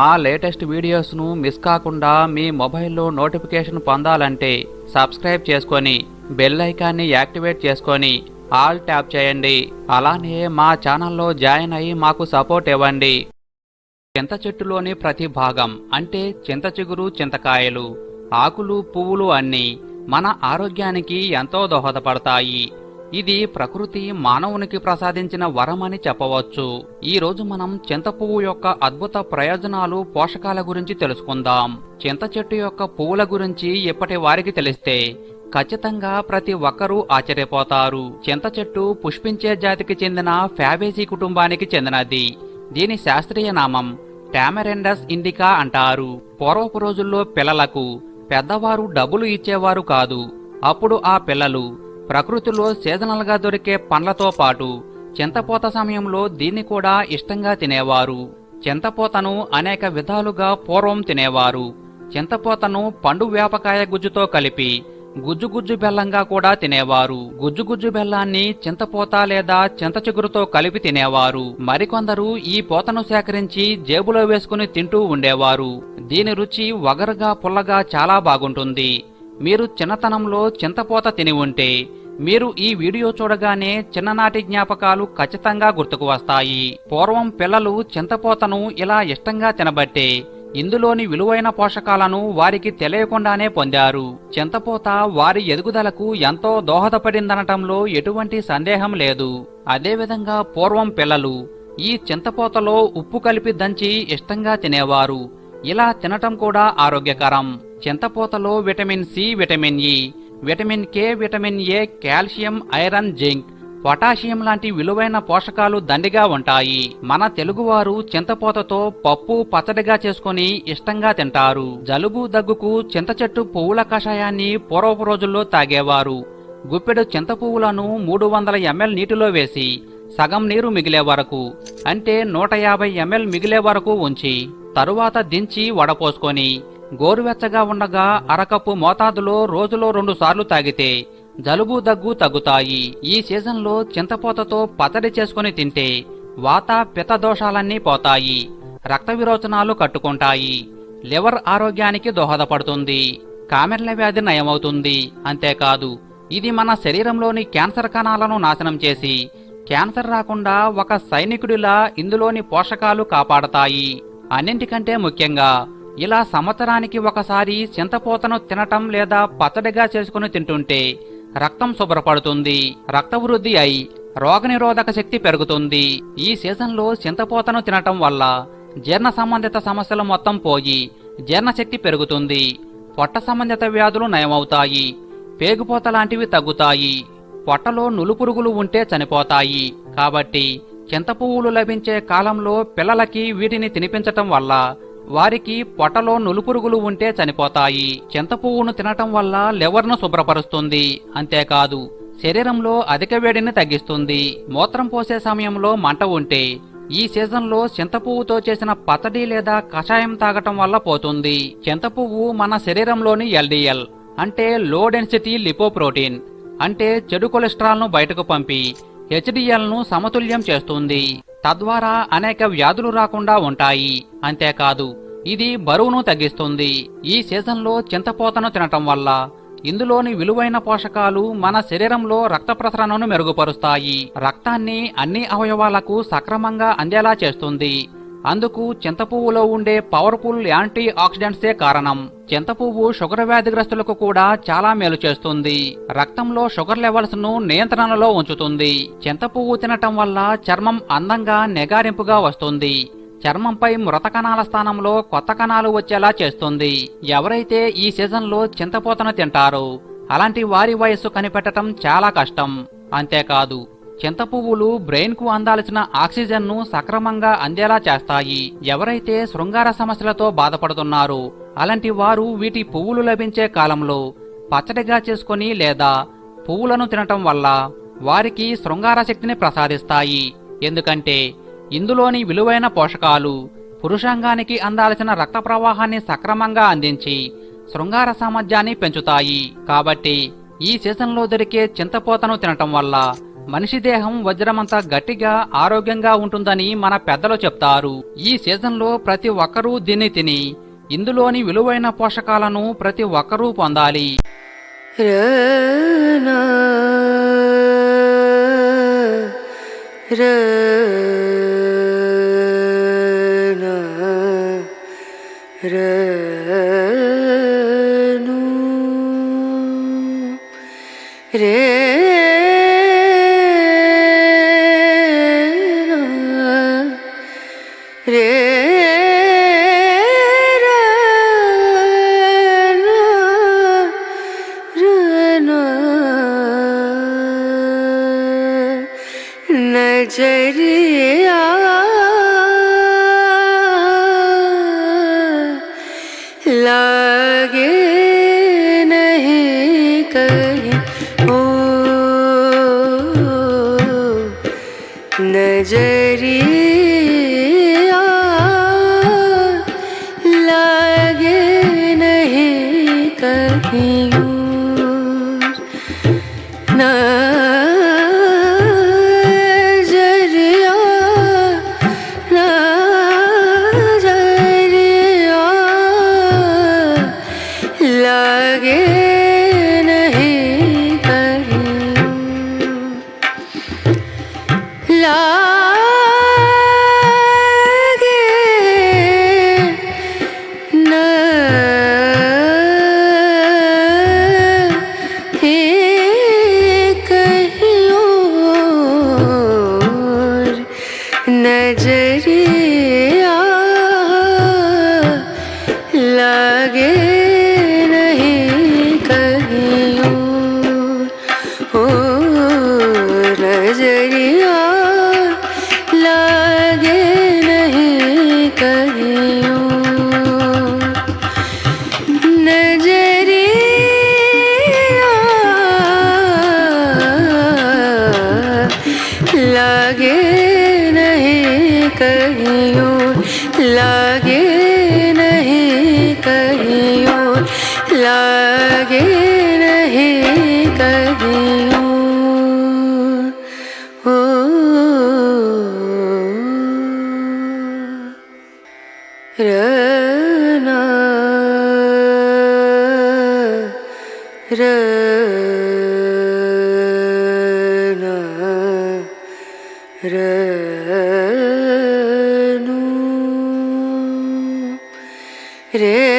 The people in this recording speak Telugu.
మా లేటెస్ట్ వీడియోస్ను మిస్ కాకుండా మీ మొబైల్లో నోటిఫికేషన్ పొందాలంటే సబ్స్క్రైబ్ చేసుకొని బెల్ ఐకాన్ని యాక్టివేట్ చేసుకొని ఆల్ ట్యాప్ చేయండి. అలానే మా ఛానల్లో జాయిన్ అయ్యి మాకు సపోర్ట్ ఇవ్వండి. చింత చెట్టులోని ప్రతి భాగం అంటే చింత చిగురు చింతకాయలు ఆకులు పువ్వులు అన్నీ మన ఆరోగ్యానికి ఎంతో దోహదపడతాయి. ఇది ప్రకృతి మానవునికి ప్రసాదించిన వరం అని చెప్పవచ్చు. ఈ రోజు మనం చింత పువ్వు యొక్క అద్భుత ప్రయోజనాలు పోషకాల గురించి తెలుసుకుందాం. చింత చెట్టు యొక్క పువ్వుల గురించి ఇప్పటి వారికి తెలిస్తే ఖచ్చితంగా ప్రతి ఒక్కరూ ఆశ్చర్యపోతారు. చింత చెట్టు పుష్పించే జాతికి చెందిన ఫ్యాబేసీ కుటుంబానికి చెందినది. దీని శాస్త్రీయ నామం టామెరెండస్ ఇండికా అంటారు. పూర్వపు రోజుల్లో పిల్లలకు పెద్దవారు డబ్బులు ఇచ్చేవారు కాదు. అప్పుడు ఆ పిల్లలు ప్రకృతిలో సీజనల్గా దొరికే పండ్లతో పాటు చింతపోత సమయంలో దీన్ని కూడా ఇష్టంగా తినేవారు. చింతపోతను అనేక విధాలుగా పూర్వం తినేవారు. చింతపోతను పండు వేపకాయ గుజ్జుతో కలిపి గుజ్జు గుజ్జు బెల్లంగా కూడా తినేవారు. గుజ్జు గుజ్జు బెల్లాన్ని చింతపోత లేదా చింత చిగురుతో కలిపి తినేవారు. మరికొందరు ఈ పోతను సేకరించి జేబులో వేసుకుని తింటూ ఉండేవారు. దీని రుచి వగరుగా పుల్లగా చాలా బాగుంటుంది. మీరు చిన్నతనంలో చింతపోత తిని ఉంటే మీరు ఈ వీడియో చూడగానే చిన్ననాటి జ్ఞాపకాలు ఖచ్చితంగా గుర్తుకు వస్తాయి. పూర్వం పిల్లలు చింతపోతను ఇలా ఇష్టంగా తినబట్టే ఇందులోని విలువైన పోషకాలను వారికి తెలియకుండానే పొందారు. చింతపోత వారి ఎదుగుదలకు ఎంతో దోహదపడిందనటంలో ఎటువంటి సందేహం లేదు. అదేవిధంగా పూర్వం పిల్లలు ఈ చింతపోతలో ఉప్పు కలిపి దంచి ఇష్టంగా తినేవారు. ఇలా తినటం కూడా ఆరోగ్యకరం. చింతపోతలో vitamin C vitamin E vitamin K vitamin A calcium iron zinc potassium లాంటి విలువైన పోషకాలు దండిగా ఉంటాయి. మన తెలుగువారు చింతపోతతో పప్పు పచ్చడిగా చేసుకుని ఇష్టంగా తింటారు. జలుబు దగ్గుకు చింత చెట్టు పువ్వుల కషాయాన్ని పూర్వపు రోజుల్లో తాగేవారు. గుప్పెడు చింత పువ్వులను మూడు వందల ఎంఎల్ నీటిలో వేసి సగం నీరు మిగిలే వరకు అంటే నూట యాభై ఎంఎల్ మిగిలే వరకు ఉంచి తరువాత దించి వడపోసుకొని గోరువెచ్చగా ఉండగా అరకప్పు మోతాదులో రోజులో రెండు సార్లు తాగితే జలుబు దగ్గు తగ్గుతాయి. ఈ సీజన్లో చింతపోతతో పచ్చడి చేసుకుని తింటే వాత పిత దోషాలన్నీ పోతాయి. రక్త విరోచనాలు కట్టుకుంటాయి. లివర్ ఆరోగ్యానికి దోహదపడుతుంది. కామెర్ల వ్యాధి నయమవుతుంది. అంతేకాదు ఇది మన శరీరంలోని క్యాన్సర్ కణాలను నాశనం చేసి క్యాన్సర్ రాకుండా ఒక సైనికుడిలా ఇందులోని పోషకాలు కాపాడతాయి. అన్నింటికంటే ముఖ్యంగా ఇలా సంవత్సరానికి ఒకసారి చింతపోతను తినటం లేదా పచ్చడిగా చేసుకుని తింటుంటే రక్తం శుభ్రపడుతుంది రక్త వృద్ధి అయి రోగనిరోధక శక్తి పెరుగుతుంది. ఈ సీజన్లో చింతపోతను తినటం వల్ల జీర్ణ సంబంధిత సమస్యలు మొత్తం పోయి జీర్ణశక్తి పెరుగుతుంది పొట్ట సంబంధిత వ్యాధులు నయమవుతాయి పేగుపోత లాంటివి తగ్గుతాయి పొట్టలో నులుపురుగులు ఉంటే చనిపోతాయి. కాబట్టి చింత పువ్వులు లభించే కాలంలో పిల్లలకి వీటిని తినిపించటం వల్ల వారికి పొట్టలో నులుపురుగులు ఉంటే చనిపోతాయి. చింత పువ్వును తినటం వల్ల లివర్ను శుభ్రపరుస్తుంది. అంతేకాదు శరీరంలో అధిక వేడిని తగ్గిస్తుంది. మూత్రం పోసే సమయంలో మంట ఉంటే ఈ సీజన్లో చింతపువ్వుతో చేసిన పచ్చడి లేదా కషాయం తాగటం వల్ల పోతుంది. చింతపువ్వు మన శరీరంలోని ఎల్డిఎల్ అంటే లో డెన్సిటీ లిపోప్రోటీన్ అంటే చెడు కొలెస్ట్రాల్ను బయటకు పంపి హెచ్డిఎల్ను సమతుల్యం చేస్తుంది. తద్వారా అనేక వ్యాధులు రాకుండా ఉంటాయి. అంతేకాదు ఇది బరువును తగ్గిస్తుంది. ఈ సీజన్లో చింతపోతను తినటం వల్ల ఇందులోని విలువైన పోషకాలు మన శరీరంలో రక్త ప్రసరణను మెరుగుపరుస్తాయి. రక్తాన్ని అన్ని అవయవాలకు సక్రమంగా అందేలా చేస్తుంది. అందుకు చింతపువ్వులో ఉండే పవర్ఫుల్ యాంటీ ఆక్సిడెంట్సే కారణం? చింతపువ్వు షుగర్ వ్యాధిగ్రస్తులకు కూడా చాలా మేలు చేస్తుంది. రక్తంలో షుగర్ లెవెల్స్ను నియంత్రణలో ఉంచుతుంది. చింతపువ్వు తినటం వల్ల చర్మం అందంగా నెగారింపుగా వస్తుంది. చర్మంపై మృత కణాల స్థానంలో కొత్త కణాలు వచ్చేలా చేస్తుంది. ఎవరైతే ఈ సీజన్లో చింతపోతను తింటారో అలాంటి వారి వయస్సు కనిపెట్టడం చాలా కష్టం. అంతేకాదు చింత పువ్వులు బ్రెయిన్కు అందాల్సిన ఆక్సిజన్ను సక్రమంగా అందేలా చేస్తాయి. ఎవరైతే శృంగార సమస్యలతో బాధపడుతున్నారో అలాంటి వారు వీటి పువ్వులు లభించే కాలంలో పచ్చడిగా చేసుకొని లేదా పువ్వులను తినటం వల్ల వారికి శృంగార శక్తిని ప్రసాదిస్తాయి. ఎందుకంటే ఇందులోని విలువైన పోషకాలు పురుషాంగానికి అందాల్సిన రక్త ప్రవాహాన్ని సక్రమంగా అందించి శృంగార సామర్థ్యాన్ని పెంచుతాయి. కాబట్టి ఈ సీజన్లో దొరికే చింతపోతను తినటం వల్ల మనిషి దేహం వజ్రమంతా గట్టిగా ఆరోగ్యంగా ఉంటుందని మన పెద్దలు చెప్తారు. ఈ సీజన్లో ప్రతి ఒక్కరూ దీన్ని తిని ఇందులోని విలువైన పోషకాలను ప్రతి ఒక్కరూ పొందాలి. రే 一 re